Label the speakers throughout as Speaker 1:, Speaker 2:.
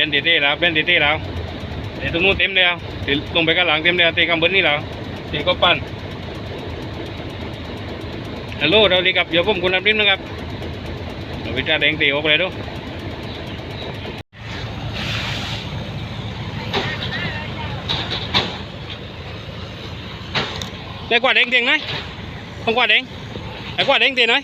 Speaker 1: ล่นเต้ๆแล้วเปลี่นเต้ๆแล้วเดี๋ยวตรงนู้นเต็มแล้วเติลงไปข้างหลังเต็มแล้วเตะกำบนนี่แล้วเตะก็ปั้นฮัลโหลเราดีครับเดี๋ยวผมคุณน้ำริมนะครับเอาวิจารณ์แดงเตะออกไปเลยดูได้กว่าแดงเตียงไหม không qua đèn phải qua đèn tiền đấy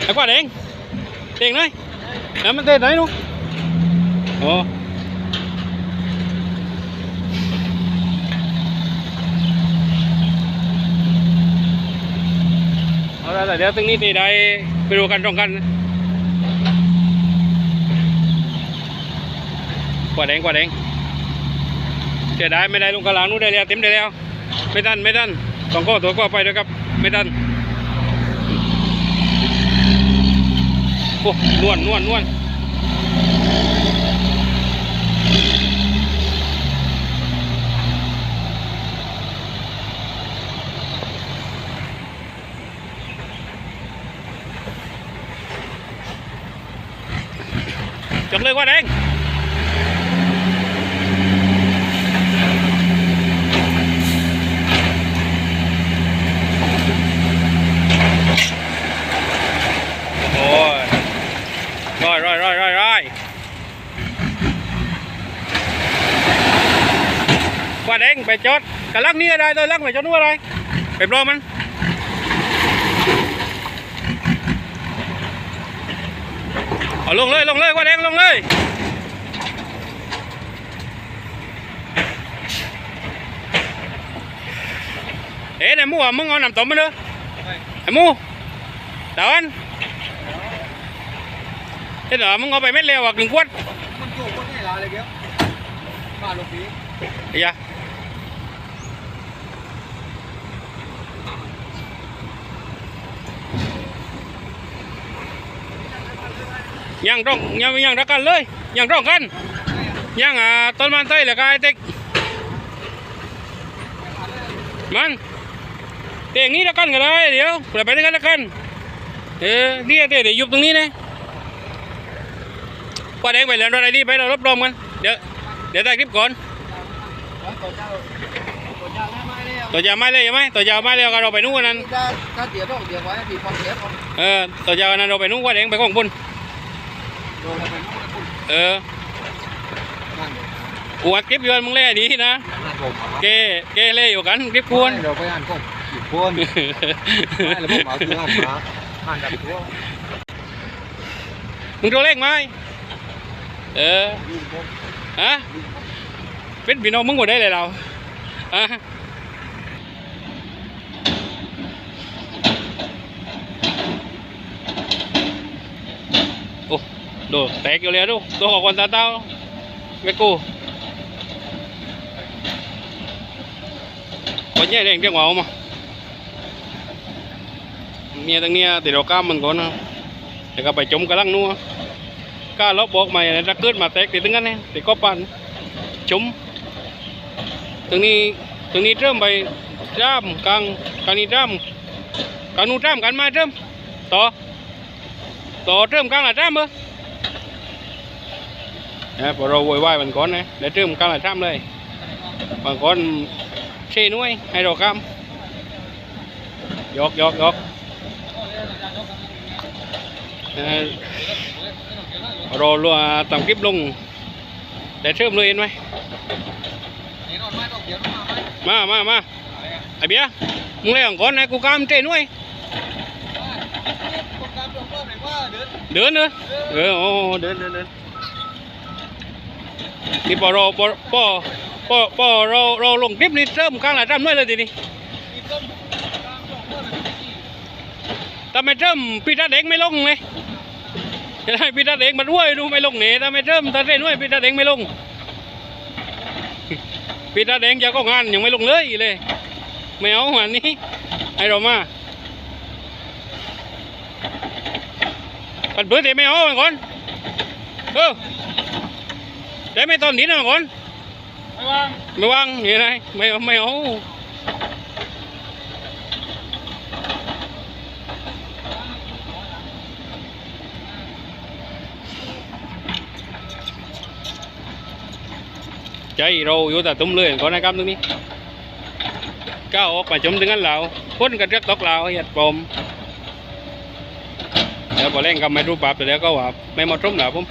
Speaker 1: phải qua đèn tiền đấy nắm cái tiền đấy luôn เอาละเดี๋ยวตรงนี้ตีได้ไปดูกันตรงกันกว่าแดงกว่าแดงเสียดายไม่ได้ลงกระลางนู้นได้แล้วเต็มได้แล้ว ไม่ทันไม่ทันต้องก็ตัวก็ไปด้วยครับ ไม่ทันโอ้นวลนวลนวล เลยว่าแดงโอ้ยร้อยร้อยร้อยร้อยร้อยว่าแดงไปจอดกระลักนี่อะไรตัวลักไปจอดนู้นอะไรไปปลอมมัน เอาลงเลยลงเลยว่าแดงลงเลยเอ๊ะไหนหมูอะมึงเอาน้ำต้มมาเลยไอ้มูดาวันเฮ้ยเดี๋ยวมึงเอาไปเม็ดเร็วอะกึ่งขวด
Speaker 2: มันโจกคนให้ลาเลยเกี้ยวมาลงปี
Speaker 1: ไอ้ยา ยังต้องยังยังรักกันเลยยังต้องกันยังอ่าต้นมันไส้เหลือกายเต็กมันเตียงนี้รักกันกันเลยเดี๋ยวเดี๋ยวไปด้วยกันรักกันเออนี่เตียงเดี๋ยวยุบตรงนี้นะกว่าแดงไปแล้วอะไรนี่ไปเรารบรวมกันเดี๋ยวเดี๋ยวได้คลิปก่อน
Speaker 2: ตัวเจ้าตัวเจ้าไม่ไม่เลย
Speaker 1: ตัวยาวไม่เลยใช่ไหมตัวยาวไม่เลยก็เราไปนู่นวันนั้น
Speaker 2: ถ้าถ้าเดี๋ยวต้องเดี๋ยวไว้ปีความเสียของ
Speaker 1: เออตัวยาวนั้นเราไปนู่นว่าเองไปของบุญ
Speaker 2: โดนไปนู่นคุณ
Speaker 1: เออ
Speaker 2: นั่น
Speaker 1: อวดคลิปยวนมึงเล่ดีนะ
Speaker 2: นั่นผม
Speaker 1: เกเกเล่อยู่กันคลิปกวน
Speaker 2: เราไปอ่านผมอยู่คนไม่แล้วผมเอาคืออ่านมาอ่านกับทั่ว
Speaker 1: มึงตัวเล็กไหมเออ
Speaker 2: ยืนผม
Speaker 1: ฮะเป็นพี่น้องมึงหมดได้เลยเราฮะโอ้โดดแตกอยู่เลยดูตัวของคนตาเต้าไม่กูคนใหญ่แดงเจ้าหวาวมาเมียตั้งเนี้ยติดเราก้ามมันก่อนนะ เดี๋ยวก็ไปจมกระลังนัวกล้าลบบอกใหม่นะถ้าเกิดมาแตกติดตั้งนั้นเนี่ยติดก็ปันจมตรงนี้ตรงนี้เริ่มไปจ้ามกลางกลาง นี้จ้ามกลางนู้นจ้ามกันมาเริ่มต่อต่อเริ่มกลางหละจ้ามเบอนะพอเราโวยวายมันก่อนนะเดี๋ยวเติมกลางหลายท่ามเลยบางคนเช่นุ้ยให้เรากำยกยกยกนะรอรัวตามคลิปลงเดี๋ยวเติมเลยเห็นไหม
Speaker 2: นี่นอนไม่ต้องเดี๋ยวนอนไม่
Speaker 1: มามามาไอ้เบี้ยมึงเล่นก่อนนะกูกำเช่นุ้ย
Speaker 2: คนตามตรงเพิ่มเลยว่าเดิน
Speaker 1: เดินเลยเออโอ้เดินเดินเดิน นี่พอเราพอพอพอพอเราเราลงคลิปนี่เติมกลางหลายท่ามด้วยเลยทีนี้
Speaker 2: มีต้นตามตรงเพิ่มเลย
Speaker 1: ถ้าไม่เริ่มพี่ตาเด็กไม่ลงเลยจะได้พี่ตาเด็กมาด้วยดูไม่ลงเนี่ยถ้าไม่เริ่มตาเด็กด้วยพี่ตาเด็กไม่ลงพี่ตาเด็กจะก็งานยังไม่ลงเลยเลยไม่เอาหันนี้ให้เรามาปัดเบื่อเดี๋ยวไม่เอาก่อนเออ เดี๋ยวไม่ตอนนี้นะก่อน
Speaker 2: ไม่ว่าง
Speaker 1: ไม่ว่างอย่างไรไม่เอาไม่เอาใจเราอยู่แต่ตุ้มเลยก่อนนะครับตรงนี้ก้าวออกมาจมถึงนั้นแล้วพ้นกันเรียกตกแล้วเหยียดปมแล้วพอเล่นกับไม่รู้ปรับแต่แล้วก็ว่าไม่เหมาะสมแล้วผม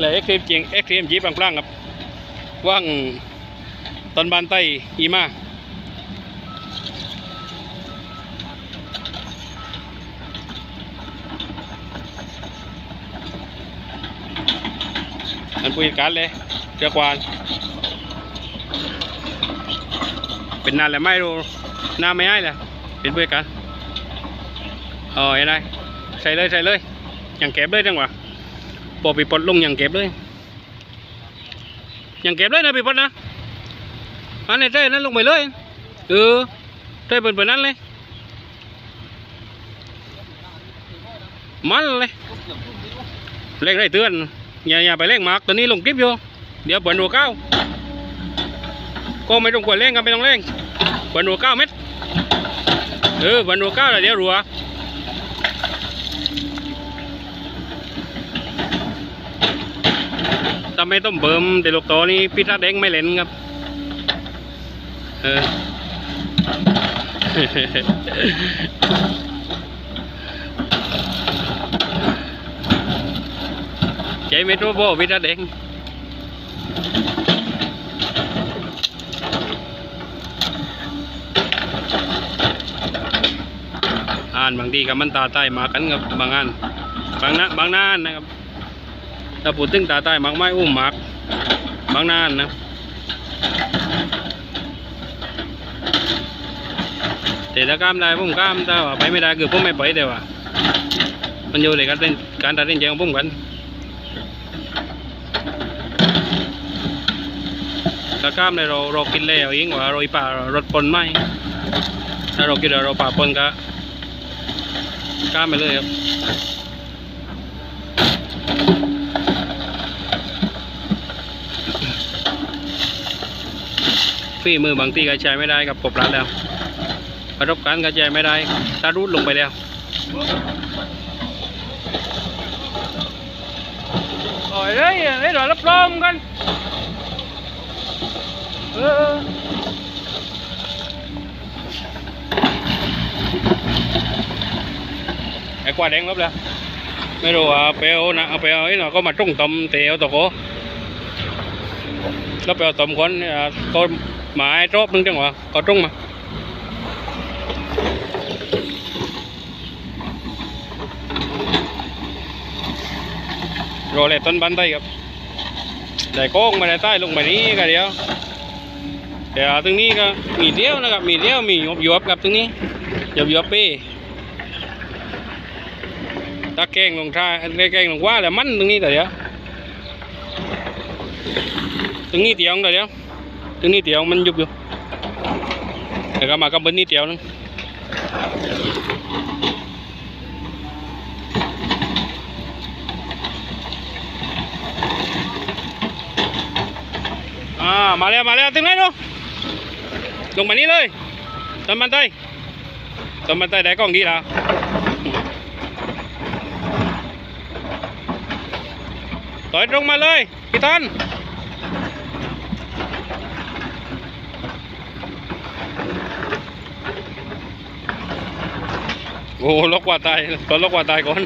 Speaker 1: เลยเอ็กซ์ตรีมจริงเอ็กซ์ตรีมจีบพลางครับว่างตอนบานใต้อีมาอันผู้จัดการเลยเจ้ากวานเป็นนานแล้วไม่รู้หน้าไม่ให้เลยเป็นผู้จัดการเออเห็นไหมใส่เลยใส่เลยอย่างเก็บเลยจังหวะ ปอปีปลดลงอย่างเก็บเลยอย่างเก็บเลยนะปีปลดนะอันนี้เต้นั้นลงไปเลยเออเต้เป็นแบบนั้นเลยมันเลยเร่งได้เตือนอย่าอย่าไปเร่งมากตอนนี้ลงคลิปอยู่เดี๋ยวเปิดหัวเก้าก็ไม่ต้องกดเร่งกันไม่ต้องเร่งเปิดหัวเก้าเม็ดเออเปิดหัวเก้าแล้วเดี๋ยวรัวาไม่ต้องเบิ่มแต่ลูกโตนี่พี่ทัดเด้งไม่เล่นครับ เออใจไม่ตัวโบพี่ทัดเด้งอ่านบางทีกับมันตาใต้มากันกับบางอันบางนะบางนานนะครับ ถ้าพูดถึงตาใต้หมักไม้อุ้มหมักบางนานนะ แต่ถ้ากล้ามได้ผมกล้ามถ้าว่าไปไม่ได้คือผมไม่ไปเดี๋ยวว่า มันอยู่ในการเล่นการตัดสินใจของผมกันถ้ากล้ามเลยเราเรากินแล้วเองว่าเราป่ารถปนไหมถ้าเรากินเราป่าปนก็กล้ามไปเลยครับ ฝีมือบางทีก็ใช้ไม่ได้กับกบรัดแล้วประสบการณ์ก็ใช้ไม่ได้ถ้ารูดลงไปแล้วโอ้ยเฮ้ยเฮ้ยเดี๋ยรับรองกันเออไอ้กวาดแดงลบแล้วไม่รู้ว่าเปลวนะเอาเปลวไอ้หน่อยก็มาจุ้งตำเตียวตะโกแล้วไปเอาตมคนเนี่ยก็ หมายรอบนึงจังหวะก็ตรงมาโรเลต้นบันไดครับได้โค้งมาได้ใต้ลงไปนี้ก็เดียวเดี๋ยวตรงนี้ก็มีเดียวนะครับมีเดียวมีหยบยบกับตรงนี้หยบยบปีตะแกงลงท่าตะแกงลงว่าแล้วมันตรงนี้แต่เดียวตรงนี้เตียงแต่เดียว ตรงนี้เตียงมันยุบอยู่เดี๋ยวก็มากับเบนนี้เตียวนึงอ่ามาแล้วมาแล้วถึงไหนเนาะลงมานี้เลยต้นมันไตต้นมันไตได้กล้องดีแล้วต่อยตรงมาเลยพี่ท่าน โอ้ล็อกกว่าตายก่อนล็อกกว่าตายก่อน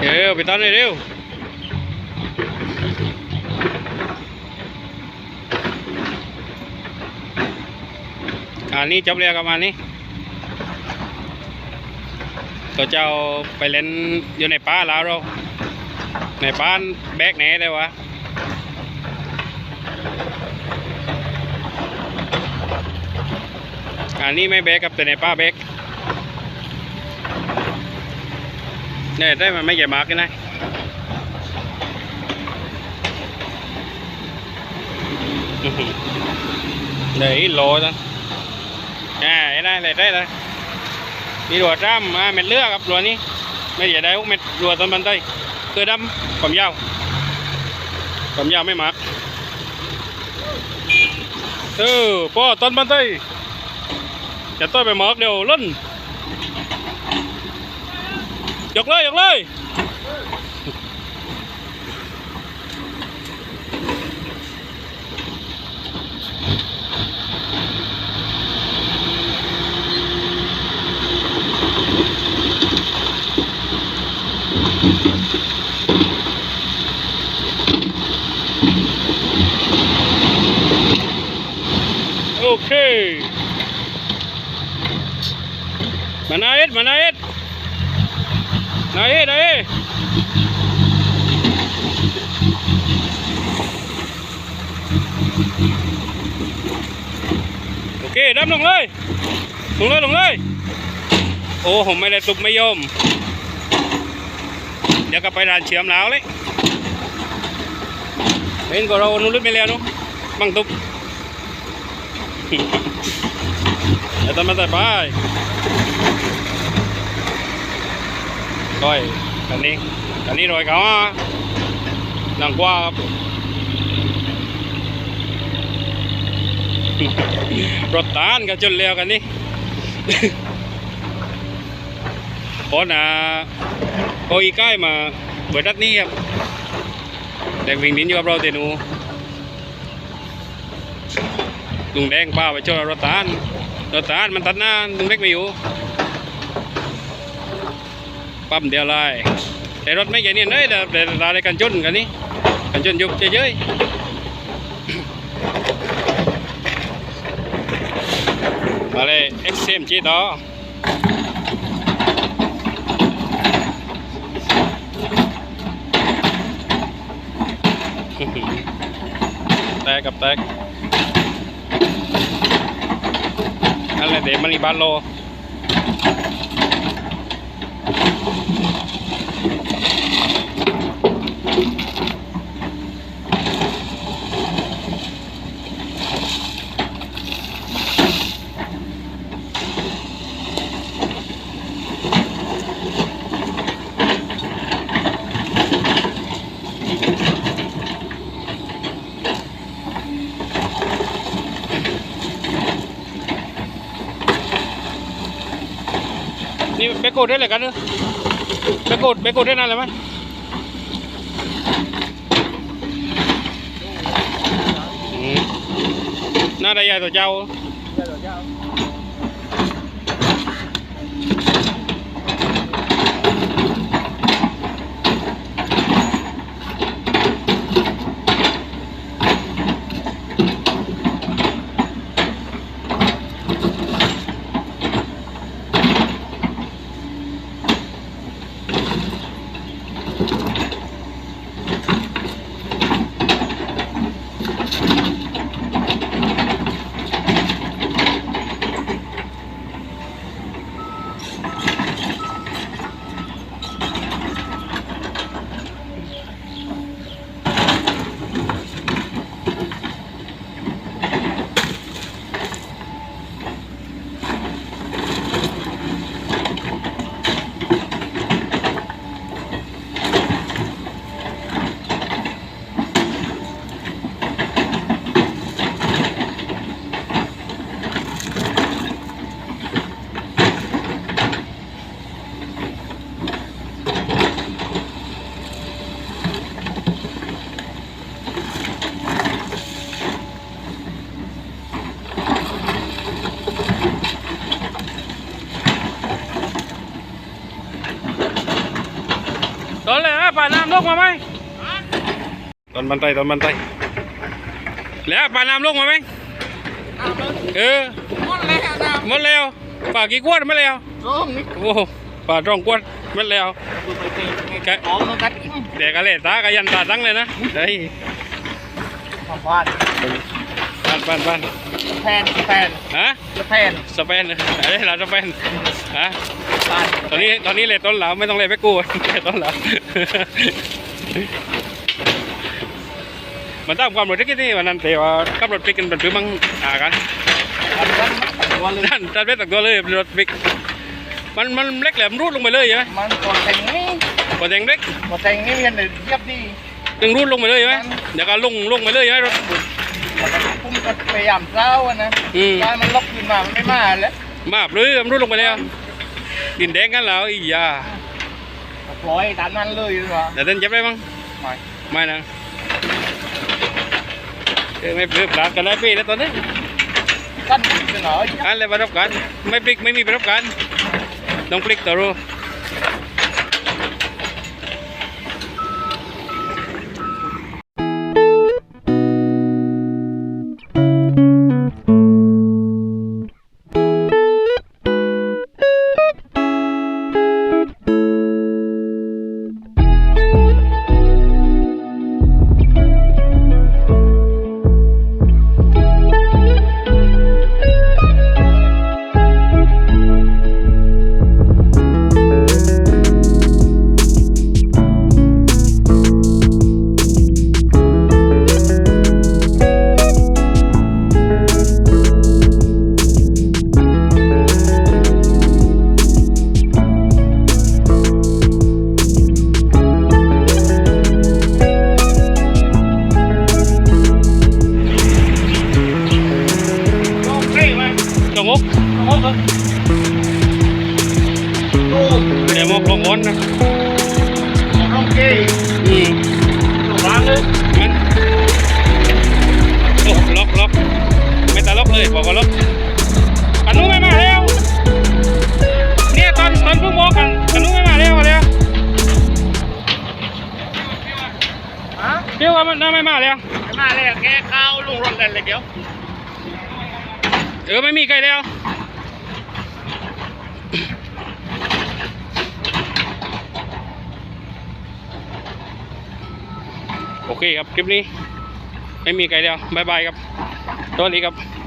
Speaker 1: เร็วไปตอนนี้เร็วอันนี้จบแล้วกับอันนี้ ตัวเจ้าไปเล่นอยู่ในป่าแล้วเราในป่าแบกแหนได้วะอันนี้ไม่แบกกับแต่ในป่าแบกเนี่ยได้มันไม่ใหญ่มากเลยนะอื้อหือเนี่ยโลจังอ่าได้เลยได้เลย มีรัวจ้ำมาเม็ดเลือกครับรัวนี้ ไม่ใช่ได้พวกเม็ดรัวต้นบันไดเกือดำความยาวความยาวไม่มากเออพ่อต้นบันเต้จะต้อยไปหมอกเดี๋ยวล้นยกเลยยกเลย โอเคมานาเอ็ดมานาเอ็ดนา เดี๋ยวก็ไปร้านเชื่อมแล้วเลยเห็นก็เรานุ่นลึกไม่แล้วนุ๊บังตุบเดี๋ยวตอนมาใส่ไปก้อยกันนี้กันนี้รอยเขาอะนางกว่าครับรถตานกันจนเร็วกันนี่พอนะ โออีใกล้มาเปิดรัดนี้ครับแต่วิ่งดินอยู่กับเราเตนูลุงแดงป้าไปช่วยรถตานรถตาน แตกกับแตกกับเยอะไรเอ็กซ์เอ็มจีต่อแตกกับแตกนั่นแหละเดมันอีบาโล กดได้เลยกันเนอะไปกดไปกดได้นานเลยไหมอืมน่าได้ใหญ่ตัวเจ้า มาไหมตอนบันไดตอนบันไดแล้วป่าน้ำลงมาไหมเออ
Speaker 2: หมดแล้วนะ
Speaker 1: หมดแล้วป่ากี่ขวดไม่แล้ว
Speaker 2: ร้องนี่
Speaker 1: โอ้โหป่าตรองขวดไม่แล้ว
Speaker 2: ดูไปเตะของมันกัน
Speaker 1: เด็กกะเล่ตากะยันตาตั้งเลยนะเฮ้ย
Speaker 2: ความพลาด
Speaker 1: บ้านบ้านบ้าน
Speaker 2: แพนแพน
Speaker 1: ฮะ
Speaker 2: แพน
Speaker 1: สเปนอะไรเราสเปนฮะ
Speaker 2: พลาด
Speaker 1: ตอนนี้ตอนนี้เลยต้นเหลาไม่ต้องเลยไปกู้เลยต้นเหลา มันตามความรู้ที่นี่วันนั้นแต่ว่าขับรถปิกกันเป็นพื้นมังอ่ากัน
Speaker 2: อันนั้นวันเลย
Speaker 1: ท่านท่านเป็นตักตัวเลยรถปิกมันมันเล็กแหลมรูดลงไปเลยใช่ไหม
Speaker 2: มันก่อนแต่งนี่
Speaker 1: ปอแดงเล็ก
Speaker 2: หมดแทงนี่มันเรียบดี
Speaker 1: ตึงรูดลงไปเลยไหมเดี๋ยวก็ลงลงไปเลยไหมรถ
Speaker 2: พุ่มก็พยายามเช้าอะนะ
Speaker 1: อืม
Speaker 2: ถ้ามันล็อกขึ้นมามันไม่มาแล้ว
Speaker 1: มาบเลยมันรูดลงไปแล้วดินแดงกันแล้วอียา
Speaker 2: ปล่อยตามนั้นเลยดีกว่า
Speaker 1: แต่เต้นเจ็บได้มั้ง
Speaker 2: ไม่
Speaker 1: ไม่นะเออไม่เพิ่มปลาดกันได้ปีแล้วตอนนี้
Speaker 2: กั้นเสนอ
Speaker 1: อันเลยประสบการณ์ไม่พลิกไม่มีประสบการณ์ต้องพลิกต่อรู้ เลยบอกว่าล็อกกันนู้นไม่มาแล้วเนี่ยตอนตอนเพิ่งบอกกันกันนู้นไม่มาแล้วมาแล้ว
Speaker 2: ฮะ
Speaker 1: เดี๋ยวว่ามันน่าไม่มาแล้ว
Speaker 2: ไม่มาเลยแค่ข้าวลุงรถกันเลยเดี๋ยว
Speaker 1: เออไม่มีใครแล้วโอเคครับคลิปนี้ ไม่มีใครแล้วบายบายครับสวัสดีครับ